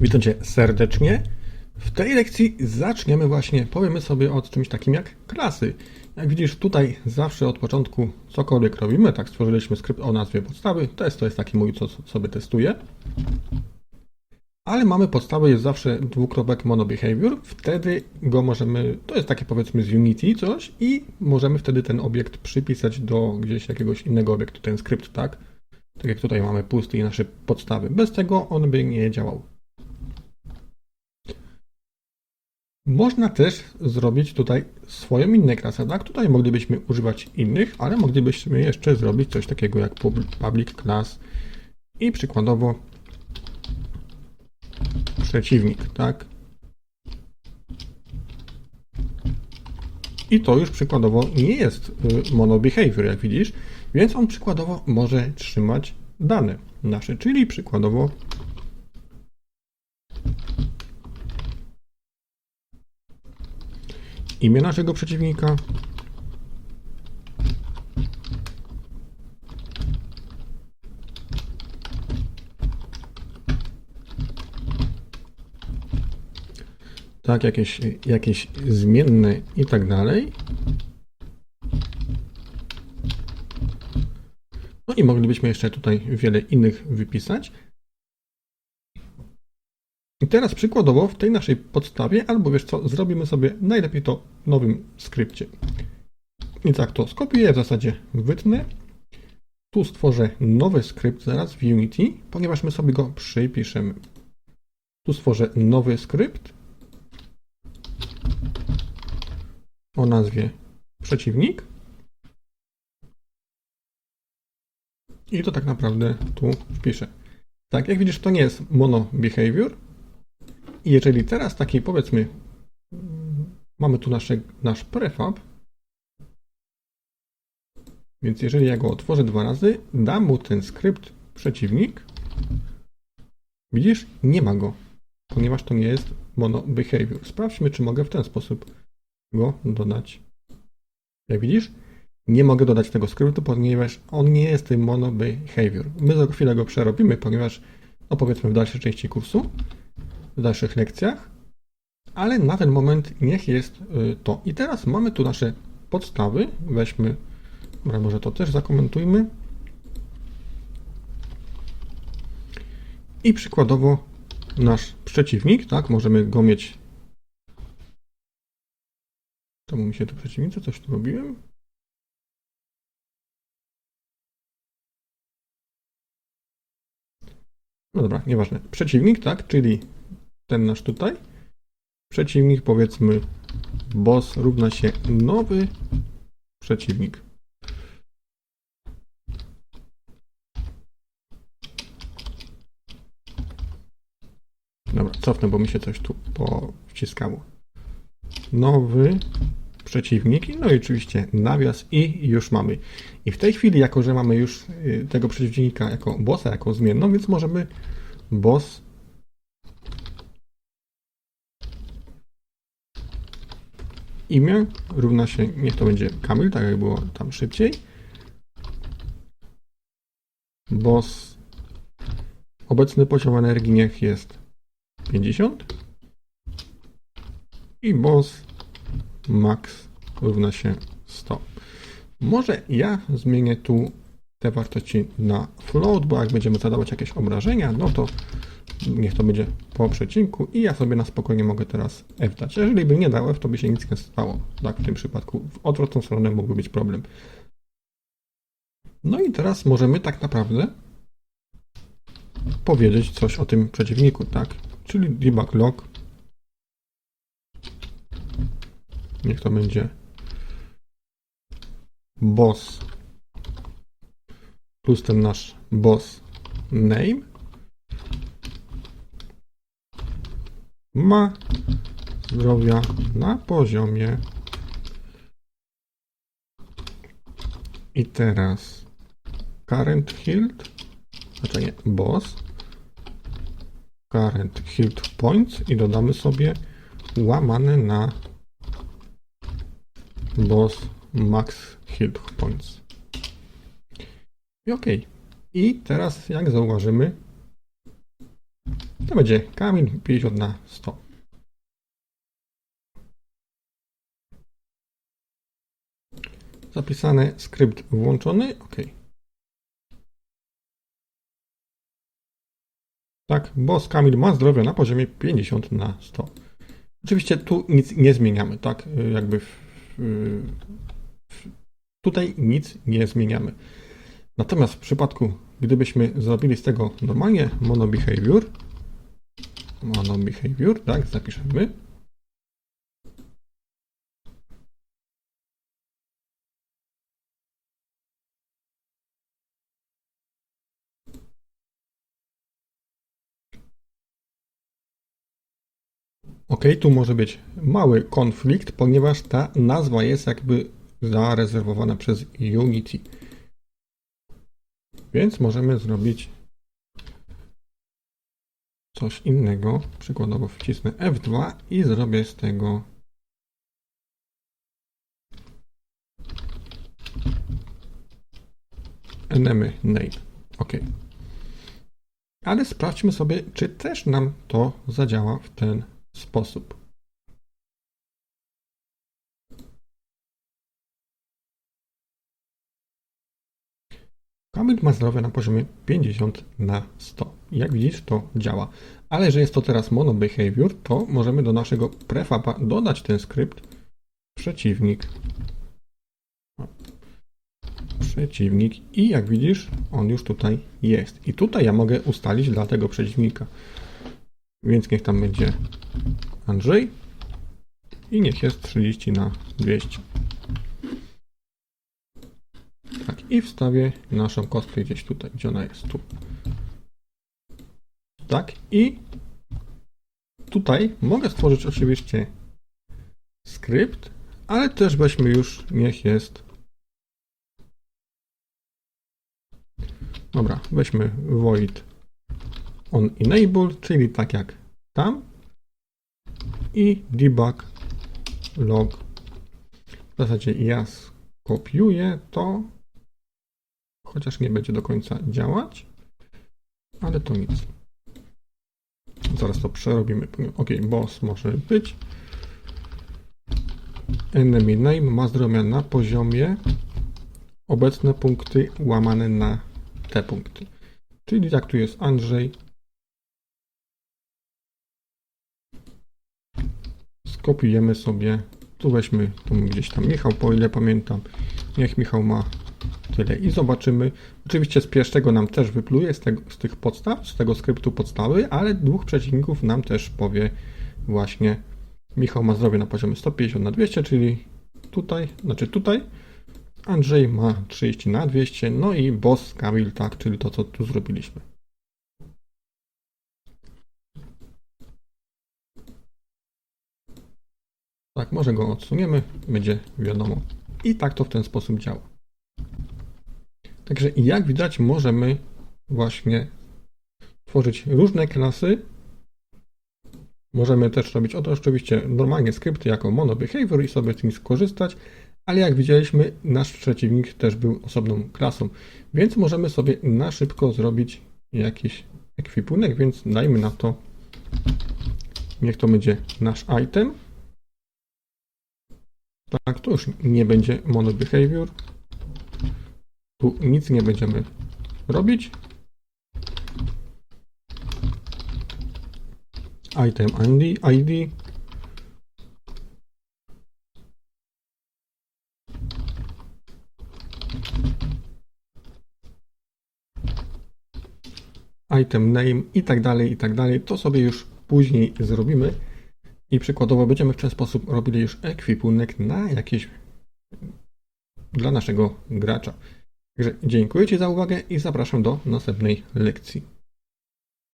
Witam Cię serdecznie. W tej lekcji zaczniemy właśnie, powiemy sobie o czymś takim jak klasy. Jak widzisz tutaj zawsze od początku cokolwiek robimy, tak stworzyliśmy skrypt o nazwie podstawy, test to jest taki mój, co sobie testuję. Ale mamy podstawę, jest zawsze dwukropek monobehavior, wtedy go możemy, to jest takie powiedzmy z Unity coś i możemy wtedy ten obiekt przypisać do gdzieś jakiegoś innego obiektu, ten skrypt, tak? Tak jak tutaj mamy pusty i nasze podstawy. Bez tego on by nie działał. Można też zrobić tutaj swoją inną klasę, tak? Tutaj moglibyśmy używać innych, ale moglibyśmy jeszcze zrobić coś takiego jak pub- public class i przykładowo przeciwnik, tak? I to już przykładowo nie jest y, monobehavior, jak widzisz, więc on przykładowo może trzymać dane nasze, czyli przykładowo imię naszego przeciwnika, tak, jakieś, jakieś zmienne i tak dalej. No i moglibyśmy jeszcze tutaj wiele innych wypisać. I teraz przykładowo w tej naszej podstawie, albo wiesz co, zrobimy sobie najlepiej to w nowym skrypcie. I tak to skopiuję, w zasadzie wytnę. Tu stworzę nowy skrypt zaraz w Unity, ponieważ my sobie go przypiszemy. Tu stworzę nowy skrypt o nazwie przeciwnik. I to tak naprawdę tu wpiszę. Tak, jak widzisz, to nie jest mono behavior. I jeżeli teraz taki powiedzmy, mamy tu nasze, nasz prefab, więc jeżeli ja go otworzę dwa razy, dam mu ten skrypt przeciwnik, widzisz, nie ma go, ponieważ to nie jest mono behavior. Sprawdźmy, czy mogę w ten sposób go dodać. Jak widzisz, nie mogę dodać tego skryptu, ponieważ on nie jest tym mono behavior. My za chwilę go przerobimy, ponieważ, no powiedzmy w dalszej części kursu, w dalszych lekcjach, ale na ten moment niech jest y, to. I teraz mamy tu nasze podstawy. Weźmy, może to też zakomentujmy. I przykładowo nasz przeciwnik, tak, możemy go mieć. Czemu mi się tu przeciwnicy? Coś tu robiłem? No dobra, nieważne. Przeciwnik, tak, czyli ten nasz tutaj. Przeciwnik, powiedzmy, boss równa się nowy przeciwnik. Dobra, cofnę, bo mi się coś tu powciskało. Nowy przeciwnik, no i oczywiście nawias i już mamy. I w tej chwili, jako że mamy już y, tego przeciwnika jako bossa, jako zmienną, więc możemy boss imię równa się, niech to będzie Kamil, tak jak było tam szybciej. Boss obecny poziom energii niech jest 50 i boss max równa się 100. Może ja zmienię tu te wartości na float, bo jak będziemy zadawać jakieś obrażenia, no to niech to będzie po przecinku i ja sobie na spokojnie mogę teraz F dać. Jeżeli bym nie dał F, to by się nic nie stało. Tak, w tym przypadku w odwrotną stronę mógłby być problem. No i teraz możemy tak naprawdę powiedzieć coś o tym przeciwniku, tak? Czyli debug log. Niech to będzie boss plus ten nasz boss name ma zdrowia na poziomie. I teraz current healed znaczy nie, boss. Current healed points i dodamy sobie łamane na boss max healed points. I ok i teraz jak zauważymy To będzie Kamil 50 na 100. Zapisane, skrypt włączony, ok. Tak, boss Kamil ma zdrowie na poziomie 50 na 100. Oczywiście tu nic nie zmieniamy, tak? Jakby w, w, tutaj nic nie zmieniamy. Natomiast w przypadku, gdybyśmy zrobili z tego normalnie mono behavior, mono behavior, tak, zapiszemy. Ok, tu może być mały konflikt, ponieważ ta nazwa jest jakby zarezerwowana przez Unity. Więc możemy zrobić coś innego. Przykładowo wcisnę F2 i zrobię z tego enemy name. Ok. Ale sprawdźmy sobie, czy też nam to zadziała w ten sposób. Kamil ma zdrowie na poziomie 50 na 100. Jak widzisz, to działa. Ale że jest to teraz mono behavior, to możemy do naszego prefaba dodać ten skrypt przeciwnik. Przeciwnik i jak widzisz, on już tutaj jest. I tutaj ja mogę ustalić dla tego przeciwnika. Więc niech tam będzie Andrzej i niech jest 30 na 200. Tak, i wstawię naszą kostkę gdzieś tutaj, gdzie ona jest, tu. Tak, i tutaj mogę stworzyć oczywiście skrypt, ale też weźmy już, niech jest. Dobra, weźmy void on enable, czyli tak jak tam i debug log. W zasadzie ja skopiuję to, chociaż nie będzie do końca działać, ale to nic. Zaraz to przerobimy. Ok, boss może być. Enemy name ma zdrowia na poziomie obecne punkty łamane na te punkty. Czyli jak tu jest Andrzej, skopiujemy sobie, tu weźmy tu gdzieś tam Michał, po ile pamiętam, niech Michał ma tyle i zobaczymy. Oczywiście z pierwszego nam też wypluje z, tego, z tych podstaw, z tego skryptu podstawy, ale dwóch przeciwników nam też powie właśnie Michał ma zdrowie na poziomie 150 na 200, czyli tutaj, znaczy tutaj, Andrzej ma 30 na 200, no i boss Kamil, tak, czyli to, co tu zrobiliśmy. Tak, może go odsuniemy, będzie wiadomo. I tak to w ten sposób działa. Także jak widać, możemy właśnie tworzyć różne klasy. Możemy też robić oto oczywiście normalnie skrypty jako mono behavior i sobie z tym skorzystać, ale jak widzieliśmy, nasz przeciwnik też był osobną klasą, więc możemy sobie na szybko zrobić jakiś ekwipunek, więc dajmy na to, niech to będzie nasz item. Tak, to już nie będzie mono behavior. Tu nic nie będziemy robić. Item ID, ID. Item name i tak dalej, i tak dalej. To sobie już później zrobimy. I przykładowo będziemy w ten sposób robili już ekwipunek na jakieś dla naszego gracza. Także dziękuję Ci za uwagę i zapraszam do następnej lekcji.